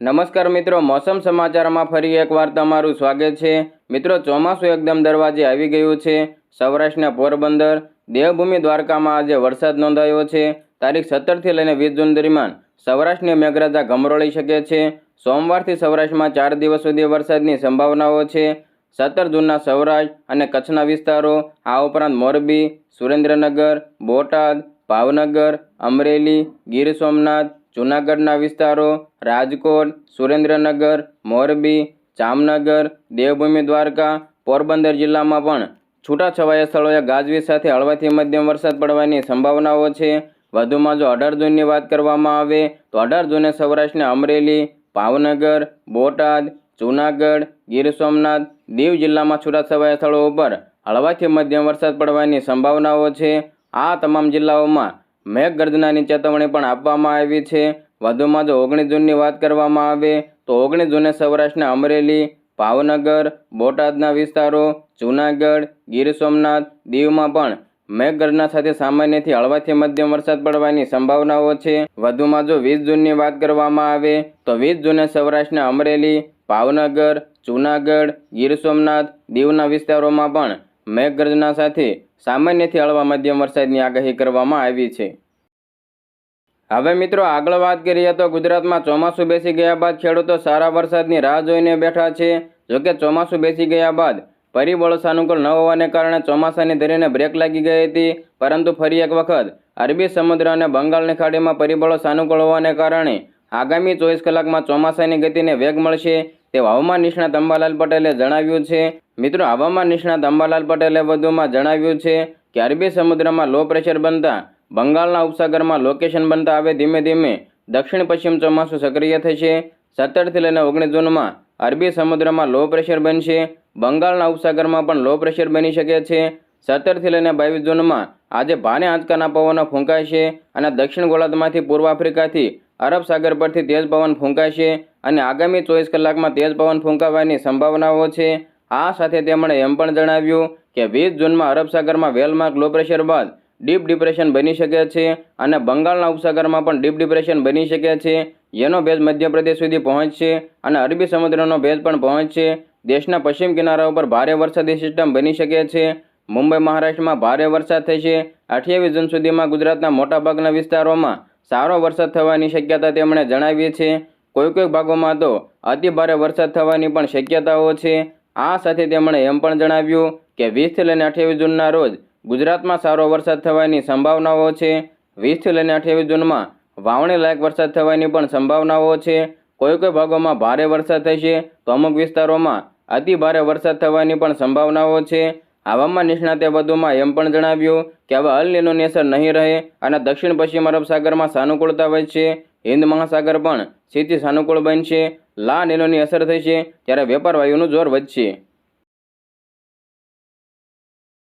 નમસ્કાર મિત્રો, મોસમ સમાચારમાં ફરી એકવાર તમારું સ્વાગત છે. મિત્રો, ચોમાસું એકદમ દરવાજે આવી ગયું છે. સૌરાષ્ટ્રના પોરબંદર, દેવભૂમિ દ્વારકામાં આજે વરસાદ નોંધાયો છે. તારીખ સત્તરથી લઈને વીસ જૂન દરમિયાન સૌરાષ્ટ્રની મેઘરાજા ગમરોળી શકે છે. સોમવારથી સૌરાષ્ટ્રમાં ચાર દિવસ સુધી વરસાદની સંભાવનાઓ છે. સત્તર જૂનના સૌરાષ્ટ્ર અને કચ્છના વિસ્તારો, આ ઉપરાંત મોરબી, સુરેન્દ્રનગર, બોટાદ, ભાવનગર, અમરેલી, ગીર સોમનાથ જૂનાગઢના વિસ્તારો રાજકોટ, સુરેન્દ્રનગર, મોરબી, જામનગર, દેવભૂમિ, દ્વારકા, પોરબંદર જિલ્લામાં પણ છૂટાછવાયા સ્થળોએ ગાજવીજ સાથે હળવાથી મધ્યમ વરસાદ પડવાની સંભાવનાઓ છે. વધુમાં જો અઢાર જૂનની વાત કરવામાં આવે, તો અઢાર જૂને સૌરાષ્ટ્રના અમરેલી, ભાવનગર, બોટાદ, જૂનાગઢ, ગીર સોમનાથ, દીવ જિલ્લામાં છૂટાછવાયા સ્થળો ઉપર હળવાથી મધ્યમ વરસાદ પડવાની સંભાવનાઓ છે. આ તમામ જિલ્લાઓમાં મેઘગર્જનાની ચેતવણી પણ આપવામાં આવી છે. વધુમાં જો ઓગણીસ જૂનની વાત કરવામાં આવે, તો ઓગણીસ જૂને સૌરાષ્ટ્રના અમરેલી, ભાવનગર, બોટાદના વિસ્તારો, જૂનાગઢ, ગીર સોમનાથ, દીવમાં પણ મેઘગર્જના સાથે સામાન્યથી હળવાથી મધ્યમ વરસાદ પડવાની સંભાવનાઓ છે. વધુમાં જો વીસ જૂનની વાત કરવામાં આવે, તો વીસ જૂને સૌરાષ્ટ્રના અમરેલી, ભાવનગર, જૂનાગઢ, ગીર સોમનાથ, દીવના વિસ્તારોમાં પણ મેઘગર્જના સાથે સામાન્યથી હળવા મધ્યમ વરસાદની આગાહી કરવામાં આવી છે. હવે મિત્રો, આગળ વાત કરીએ તો ગુજરાતમાં ચોમાસું બેસી ગયા બાદ ખેડૂતો સારા વરસાદની રાહ જોઈને બેઠા છે. જોકે ચોમાસું બેસી ગયા બાદ પરિબળો સાનુકૂળ ન હોવાને કારણે ચોમાસાની ધરીને બ્રેક લાગી ગઈ હતી. પરંતુ ફરી એક વખત અરબી સમુદ્ર અને બંગાળની ખાડીમાં પરિબળો સાનુકૂળ હોવાને કારણે આગામી ચોવીસ કલાકમાં ચોમાસાની ગતિને વેગ મળશે. તેવું હવામાન નિષ્ણાત અંબાલાલ પટેલે જણાવ્યું છે. મિત્રો, હવામાન નિષ્ણાત અંબાલાલ પટેલે વધુમાં જણાવ્યું છે કે, અરબી સમુદ્રમાં લો પ્રેશર બનતા, બંગાળના ઉપસાગરમાં લોકેશન બનતા હવે ધીમે ધીમે દક્ષિણ પશ્ચિમ ચોમાસું સક્રિય થશે. સત્તરથી લઈને ઓગણીસ જૂનમાં અરબી સમુદ્રમાં લો પ્રેશર બનશે. બંગાળના ઉપસાગરમાં પણ લો પ્રેશર બની શકે છે. સત્તરથી લઈને બાવીસ જૂનમાં આજે ભારે આંચકાના પવનો ફૂંકાશે અને દક્ષિણ ગોળાર્ધમાંથી પૂર્વ આફ્રિકાથી અરબ સાગર પરથી તેજ પવન ફૂંકાશે અને આગામી ચોવીસ કલાકમાં તેજ પવન ફૂંકાવાની સંભાવનાઓ છે. આ સાથે તેમણે એમ પણ જણાવ્યું કે વીસ જૂનમાં અરબસાગરમાં વેલમાર્ક લો પ્રેશર બાદ ડીપ ડિપ્રેશન બની શકે છે અને બંગાળના ઉપસાગરમાં પણ ડીપ ડિપ્રેશન બની શકે છે. જેનો ભેજ મધ્યપ્રદેશ સુધી પહોંચશે અને અરબી સમુદ્રનો ભેજ પણ પહોંચશે. દેશના પશ્ચિમ કિનારા ઉપર ભારે વરસાદી સિસ્ટમ બની શકે છે. મુંબઈ, મહારાષ્ટ્રમાં ભારે વરસાદ થશે. અઠ્યાવીસ જૂન સુધીમાં ગુજરાતના મોટાભાગના વિસ્તારોમાં સારો વરસાદ થવાની શક્યતા તેમણે જણાવી છે. કોઈ કોઈ ભાગોમાં તો અતિ ભારે વરસાદ થવાની પણ શક્યતાઓ છે. આ સાથે તેમણે એમ પણ જણાવ્યું કે વીસથી લઈને અઠ્યાવીસ જૂનના રોજ ગુજરાતમાં સારો વરસાદ થવાની સંભાવનાઓ છે. વીસથી લઈને અઠ્યાવીસ જૂનમાં વાવણી લાયક વરસાદ થવાની પણ સંભાવનાઓ છે. કોઈ કોઈ ભાગોમાં ભારે વરસાદ થશે તો અમુક વિસ્તારોમાં અતિ ભારે વરસાદ થવાની પણ સંભાવનાઓ છે. હવામાન નિષ્ણાતે વધુમાં એમ પણ જણાવ્યું કે હવે અલ નીનોની અસર નહીં રહે અને દક્ષિણ પશ્ચિમ અરબ સાગરમાં સાનુકૂળતા વધશે. હિન્દ મહાસાગર પણ સ્થિતિ સાનુકૂળ બનશે. લા નીલોની અસર થશે, ત્યારે વેપાર વાયુનું જોર વધશે.